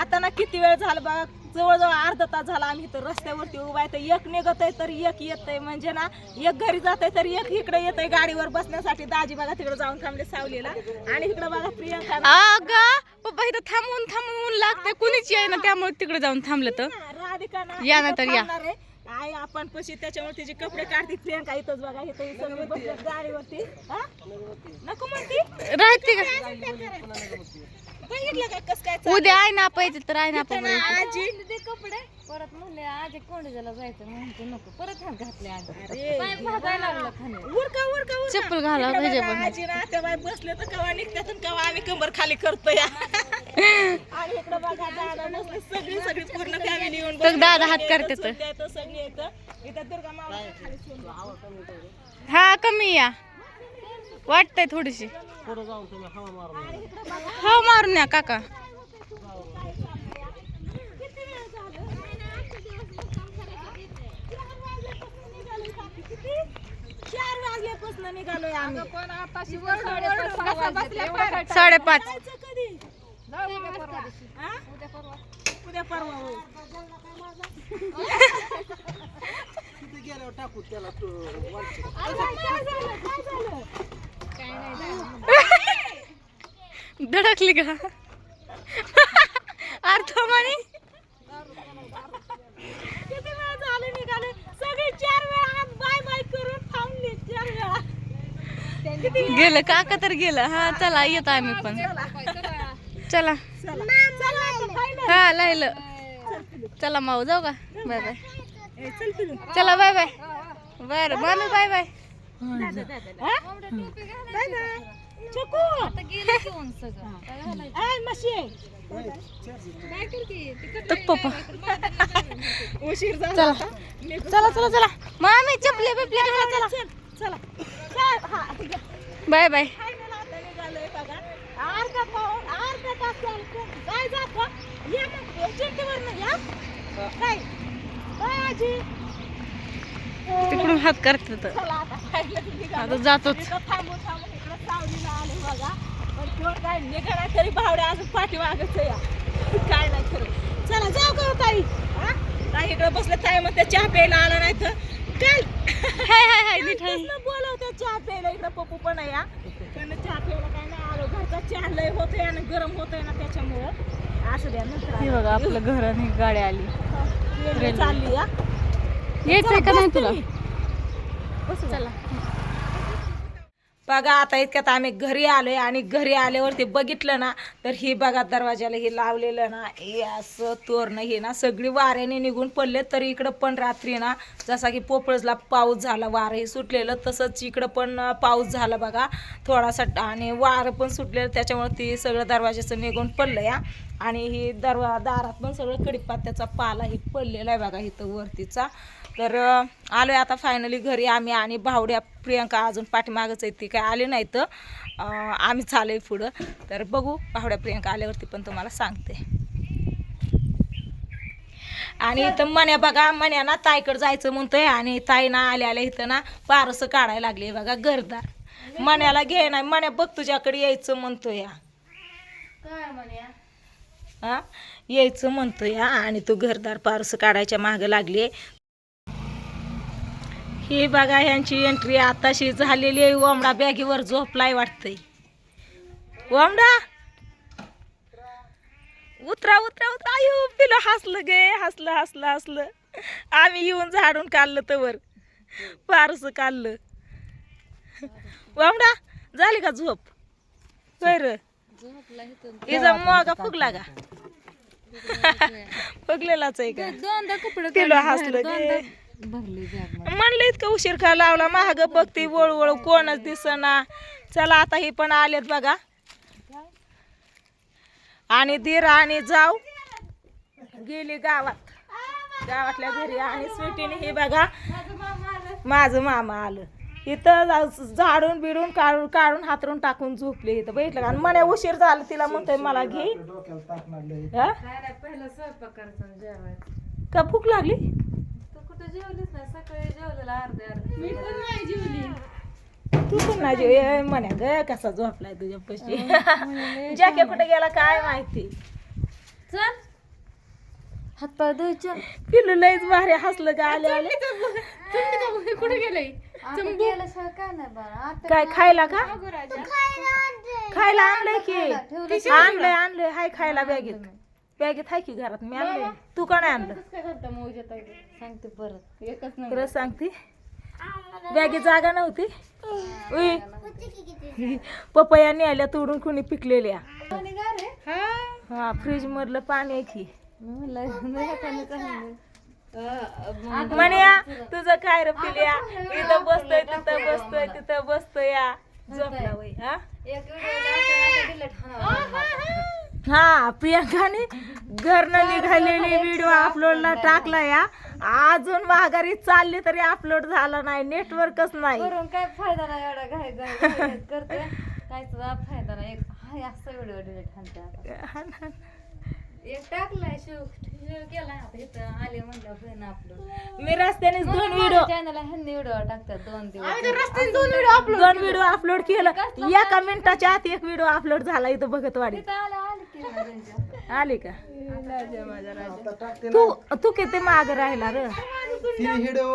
आता ना किती वेळ झाला बघा जवळजवळ अर्धा तास झाला आम्ही इथं रस्त्यावरती उभा आहे तर एक निघत आहे तर एक येत आहे म्हणजे ना एक घरी जात आहे तर एक इकडे येत आहे गाडीवर बसण्यासाठी. दाजी बघा तिकडे जाऊन थांबले सावलीला. आणि इकडे बघा प्रियंका पप्पा इथं थांबून थांबून लागतंय. कुणीच आहे ना. त्यामुळे तिकडे जाऊन थांबलं तर. राधिका ना या ना तर या. आई आपण पशी त्याच्यामुळे तिचे कपडे काढते प्रियंका इथंच बघा इथं बसल्यात गाडीवरती? नको म्हणती. राहते का? बघितलं का कस काय चाललंय? उद्या आहे ना पाहिजे तर आहे ना इथं ना आजी. ते कपडे. परत म्हणले आज कोंडीला जायचं म्हणते नको. परत हात घातले आज. अरे. पाय भाजायला लागला खाली. उरका उरका उरका. चप्पल घाला इकडे पाहिजे बघा, बघा. आजी ना त्या बाई बसले तर कवा निघतात आणि कवा आम्ही कंबर खाली करतो या आणि इकडे बघा दादा बसले सगळी सगळी पूर्ण फॅमिली येऊन तर दादा हात. करतात. चुलते आहेत, सगळी येतं इथं दुर्गा खाली सोडून. हा कमी या. वाटतंय थोडीशी. हो मारून या काका. साडेपाच? उद्या परवा. झालं? काय झालं? धडकली का? अर्थ म्हणे किती वेळ झालं निघाले? सगळे चार वेळा हात बाय बाय करून थांबले चार वेळा? गेलं काका तर गेलं. हा चला येतो आम्ही पण. चला. हा लायलं चला माऊ जाऊ का? Bye bye. चल बाय बाय. बर मामी बाय बाय. हा? उशीर झाला चला. चला चला चला. मामी चपले बिपले घाला चला. चल हा. Bye bye. अर्धा पाऊण अर्धा तास झाला. कोण- काय जातो या मग चिठ्ठीवरनं या. काय काय आजी. तिकडून हात करतात. आता जातोच. काय नाही खरं. चला जाऊ का हो ताई? ताई इकडे बसले ताई मग त्या चहा प्यायला आला नाही तर. काल हाय चहा प्यायला. इकडे पप्पू पण आहे या पण चहा प्यायला काय नाही आलो. घरचा चहा लय होतोय आणि गरम होतोय ना त्याच्यामुळं. असू द्या नंतर बघा आपलं घर आणि गाडी आली. चालली या यायचंय का नाही तुला? चला. बघा आता इतक्यात आम्ही घरी आलोय आणि घरी आल्यावरती बघितलं ना तर ही बघा दरवाजाला हे लावलेलं ना हे असं तोरणं हे ना सगळी वाऱ्याने निघून पडले तरी इकडं पण रात्री ना जसा की पोपळजला पाऊस झाला वारं हे सुटलेलं तसंच इकडं पण पाऊस झाला बघा थोडासा आणि वारं पण सुटलेलं त्याच्यामुळे ती सगळं दरवाजाचं निघून पडलं या आणि ही दरवा दारात पण सगळं कडीपत्त्याचा पाला ही पडलेला आहे बघा इथं वरतीचा. तर अं, आलोय आता फायनली घरी आम्ही आणि भावड्या प्रियंका अजून पाठीमागच आहे ती काय आली नाही तर आम्ही चालय पुढं. तर बघू भावड्या प्रियंका आल्यावरती पण तुम्हाला सांगते. आणि इथं मण्या बघा मण्या ना ताईकडे जायचं म्हणतोय आणि ताई ना आल्या आल्या इथं ना पारसं काढायला लागले बघा घरदार. मण्याला घे नाही मण्या बघ तुझ्याकडे यायचं म्हणतोय. या हा यायचं म्हणतोय. हा आणि तू घरदार पारसं काढायच्या मागं लागली ही बघा ह्यांची एंट्री आताशी झालेली आहे. ओमडा बॅगीवर झोपलाय वाटतंय. ओमडा! उतरा उतरा उतरा. आयु पिलं हसलं गे. हसलं हसलं हसलं. आम्ही येऊन झाडून काढलं तवर. पारसं काढलं. ओमडा झाली का झोप? बर इजा मोगा फुगला का? फुगलेलाच आहे का? दोनदा कपडे हसलं गे. म्हणलं इतकं उशीर का लावला? महाग बघते वळवळ कोणच दिसना. चला आता ही पण आलेत बघा. आणि धीर आणि जाऊ गेली गावात. गावातल्या घरी आणि स्वीटीने. हे बघा माझं मामा आलं. इथं जा- झाडून बिडून काढून काढून हातरून टाकून झोपले इथं. बघितलं का? आणि मला उशीर झाला तिला. म्हणतोय मला घे. हा? का भूक लागली? जेवलीच नाही सकाळी जेवलेला अर्धे अर्धे. मी पण नाही जेवली. तू पण नाही जेव म्हण्या ग कसा झोपलाय तुझ्या पशी जॅके कुठे गेला काय माहिती? चल. हातपाय धुवायचे पिलू लयच भारी हसलं का आले आले. कुठे गेलंय? गेल्याशिवाय काय नाही बरं. आता काय खायला का? खायला आणलंय की. आणलंय आणलंय. हाय खायला बॅगेत बॅगेत हाय की घरात मी आणलंय तू का नाही आणलं? काय करता सांगते परत. एकच सांगते. बॅगेत जागा नव्हती. उई. पपया आल्या तोडून कुणी पिकलेल्या. हा. फ्रीज मधलं पाणी आहे की. मी म्हणलं नाही. म्हण्या तुझं काय रे पिल्या? इथं बसतोय तिथं बसतोय तिथं बसतोय या. झोपला वय हा? एक हा प्रियंकाने घरनं निघालेली व्हिडिओ अपलोडला टाकला या. अजून माघारी चालली तरी अपलोड झाला नाही नेटवर्कच नाही. करून काय फायदा नाही एवढा घाई घाई घाई करते काय फायदा नाही. हाय असा व्हिडिओ डिलीट हाणते एक टाकलाय शिव आता इथं. आले म्हणलं अपलोड मी रस्त्यानेच दोन व्हिडिओ चॅनल ह्यांनी व्हिडिओ टाकतात. दोन दिवस दोन व्हिडिओ अपलोड दोन व्हिडिओ अपलोड केलं. एका मिनिटाच्या आत एक व्हिडिओ अपलोड झाला इथं बघत वाडी तिथं आले आले की? तू तू किती माग राहिला र? तिने व्हिडिओ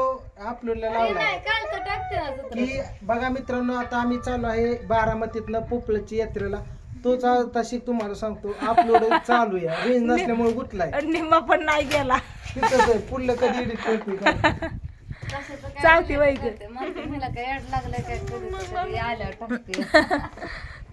अपलोडला लावला. नाही काल तर टाकते ना तू. की बघा मित्रांनो आता आम्ही चालू आहे बारामतीतनं पोपळची यात्रेला. तोच आता शिक तुम्हाला सांगतो अपलोड चालू आहे. रेंज नसल्यामुळे गुतलाय. निम्मा पण नाही गेला. पुढलं कधी एडिट करते चालती वय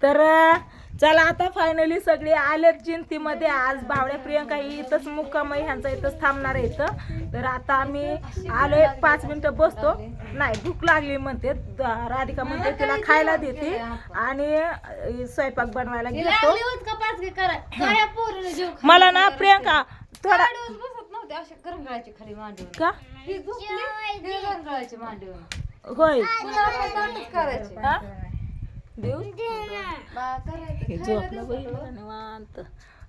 तर चला आता फायनली सगळे आलेत जिंतीमध्ये. आज बावड्या प्रियंका ही इथंच मुक्काम आहे ह्यांचा इथंच थांबणार आहे इथं. तर आता आम्ही आलोय पाच मिनिटं बसतो. नाही भूक लागली म्हणते. राधिका म्हणते तिला खायला देते. आणि स्वयंपाक बनवायला घेतो. मला ना प्रियंका थोडा का? होय. देऊ? हे झोपलं निवांत.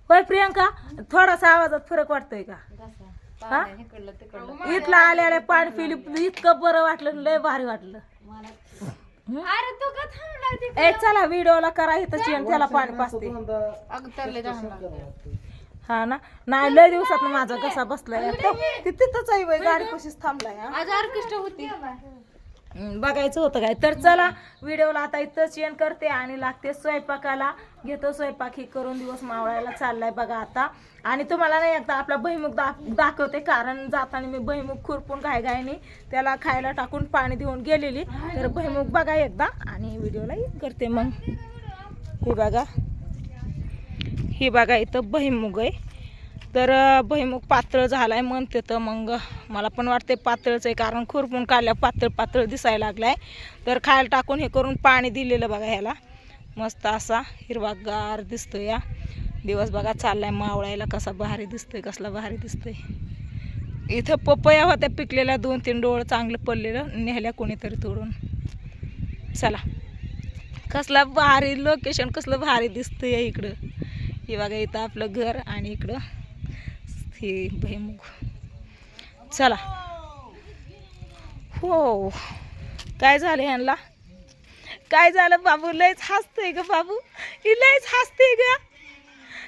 होय प्रियंका थोडासा आवाजात फरक वाटतोय का? कसा? पाणी इकडलं तिकडलं. इथला आल्या आल्या पाणी पिली इतकं बरं वाटलं लय भारी वाटलं. अरे तू का थांबला तिकडे? ए चला व्हिडिओला करा इथं चेन त्याला पाणी पाचते हा ना? नाही लय दिवसात माझा कसा बसलाय. तिथंच आहे बाई, गाडी कशीच थांबलाय हा. आज ऑर्केस्ट्रा होती. बघायचं होतं काय. तर चला व्हिडिओला आता इथंच चेन करते आणि लागते स्वयंपाकाला. घेतो स्वयंपाक ही करून दिवस मावळायला चाललाय बघा आता. आणि तुम्हाला नाही एकदा आपला भैमुख दा दाखवते कारण जाताना मी भैमुख खुरपून घायघायनी त्याला खायला टाकून पाणी देऊन गेलेली. तर भैमुख बघा एकदा आणि व्हिडिओला करते मग. हे बघा. ही बघा इथं भैमुग आहे. तर अं, पातळ पातळ झालाय म्हणते तर मग मला पण वाटते पातळच आहे कारण खुरपून काढल्या पातळ पातळ दिसायला लागलाय. तर खायला टाकून हे करून पाणी दिलेलं बघा ह्याला. मस्त असा हिरवागार दिसतो या दिवस बघा चाललाय मावळायला कसा भारी दिसतोय कसला भारी दिसतोय. इथं पपया होत्या पिकलेल्या दोन तीन डोळ चांगलं पडलेलं नेहल्या कोणीतरी तोडून. चला. कसला भारी लोकेशन कसलं भारी दिसतंय इकडं. हे बघा इथं आपलं घर आणि इकडं. हे भैमुग चला. हो. काय झालं यांना? काय झालं बाबू? लयच हसतंय ग बाबू. ही लयच हसते ग.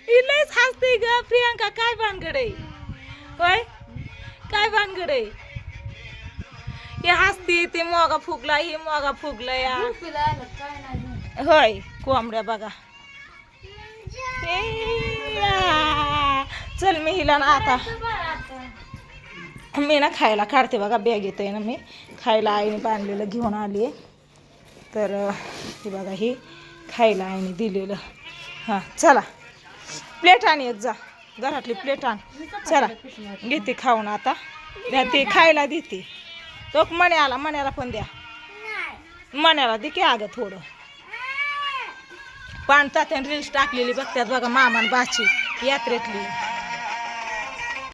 ही लयच हसते ग. प्रियांका काय भानगड आहे? होय? काय भानगड आहे? हे हसती ते मोगा फुगला ही मोगा फुगला या. होय कोंबड्या बघा. चल मी हिला ना आता. मी ना खायला काढते बघा बॅग येते ना मी. खायला आईने बांधलेलं घेऊन आली तर अं, हे बघा हे खायला आईने दिलेलं. हां चला. प्लेट आण एक जा. घरातली प्लेट आण. चला घेते खाऊन आता. द्या ते खायला देते. तो मण्याला मण्याला पण द्या. मण्याला दे की अगं थोडं. पाणतात रील्स टाकलेली बघतात बघा मामान बाची यात्रेतली.